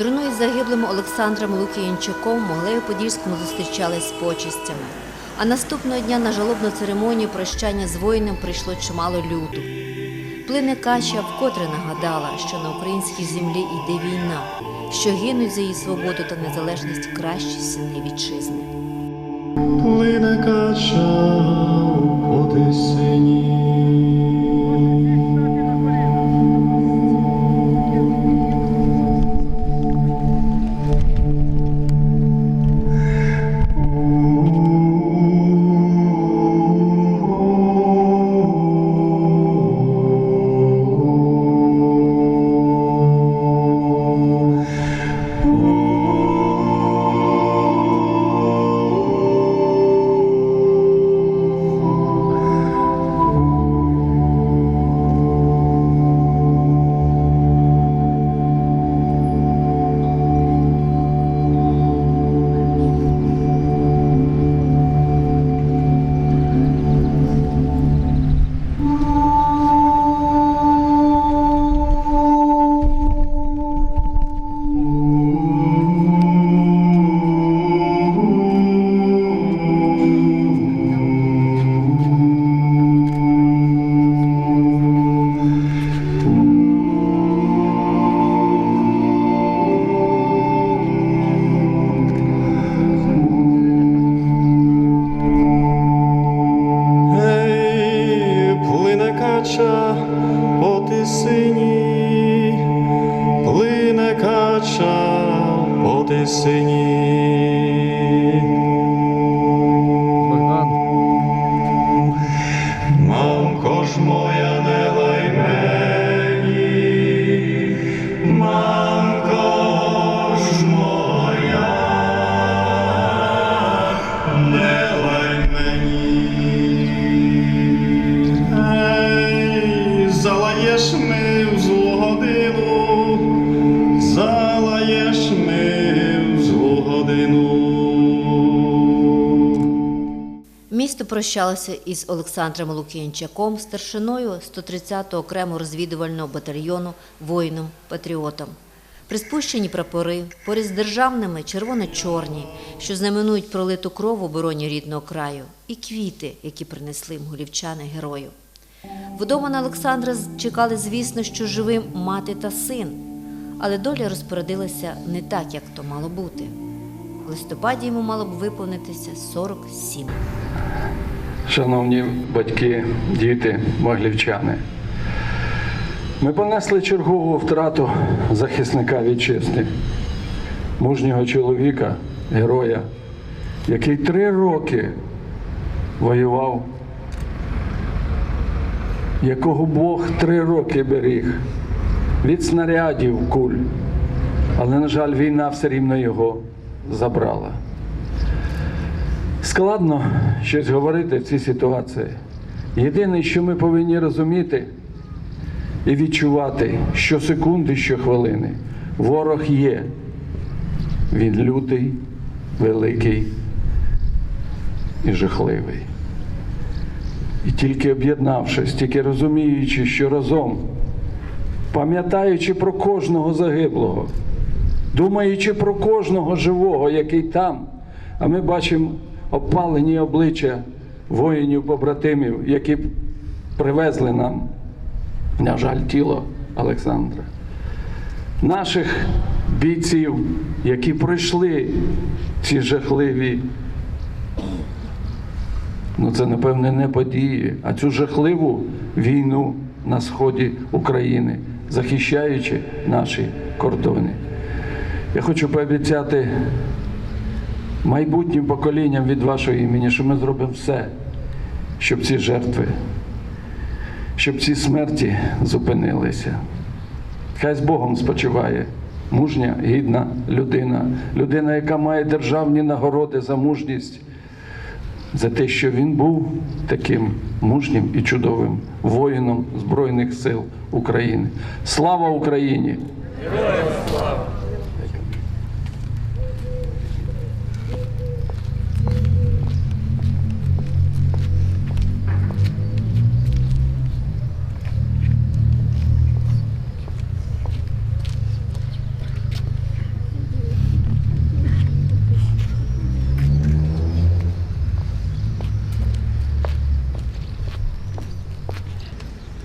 Труну із загиблим Олександром Лукіянчуком могли у Подільському зустрічались з почистями. А наступного дня на жалобну церемонію прощання з воїном прийшло чимало люду. Плине Кача вкотре нагадала, що на українській землі йде війна, що гинуть за її свободу та незалежність кращі сини вітчизни. Плине кача у Одесині. Гей, кача по тисині, плине кача по тисині. Мамко ж моя злу годину. Місто прощалося із Олександром Лук'янчаком, старшиною 130-го окремого розвідувального батальйону, воїном-патріотом. Приспущені прапори, поряд з державними червоно-чорні, що знаменують пролиту кров в обороні рідного краю, і квіти, які принесли їм герою. Вдома на Олександра чекали, звісно, що живим мати та син, але доля розпорядилася не так, як то мало бути. В листопаді йому мало б виповнитися 47. Шановні батьки, діти, моглівчани, ми понесли чергову втрату захисника вітчизни, мужнього чоловіка, героя, який три роки воював, якого Бог три роки беріг від снарядів куль. Але, на жаль, війна все рівно його забрала. Складно щось говорити в цій ситуації. Єдине, що ми повинні розуміти і відчувати щосекунди, щохвилини. Ворог є. Він лютий, великий і жахливий. І тільки об'єднавшись, тільки розуміючи, що разом, пам'ятаючи про кожного загиблого, думаючи про кожного живого, який там, а ми бачимо опалені обличчя воїнів, побратимів, які привезли нам, на жаль, тіло Олександра. Наших бійців, які пройшли ці жахливі, ну це, напевне, не події, а цю жахливу війну на сході України, захищаючи наші кордони. Я хочу пообіцяти майбутнім поколінням від вашого імені, що ми зробимо все, щоб ці жертви, щоб ці смерті зупинилися. Хай з Богом спочиває мужня, гідна людина, людина, яка має державні нагороди за мужність, за те, що він був таким мужнім і чудовим воїном Збройних сил України. Слава Україні!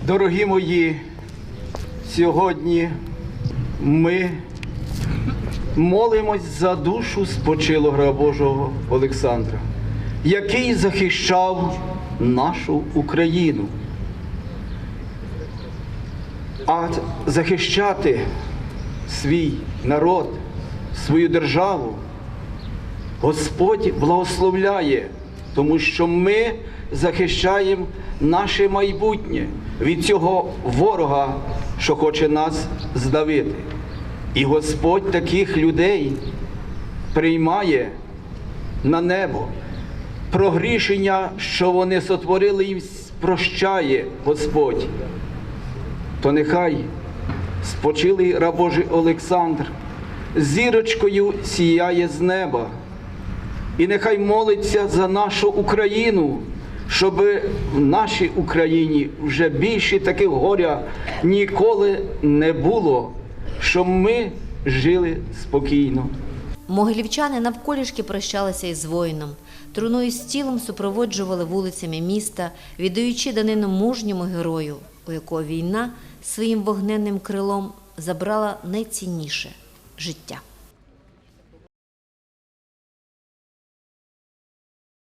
Дорогі мої, сьогодні ми молимось за душу спочилого Божого Олександра, який захищав нашу Україну. А захищати свій народ, свою державу Господь благословляє, тому що ми захищаємо наше майбутнє від цього ворога, що хоче нас здавити. І Господь таких людей приймає на небо. Прогрішення, що вони сотворили, їм прощає Господь. То нехай спочилий раб Божий Олександр зірочкою сіяє з неба. І нехай молиться за нашу Україну, щоб в нашій Україні вже більше таких горя ніколи не було, щоб ми жили спокійно. Могилівчани навколішки прощалися із воїном. Труною з тілом супроводжували вулицями міста, віддаючи данину мужньому герою, у якого війна своїм вогненним крилом забрала найцінніше життя.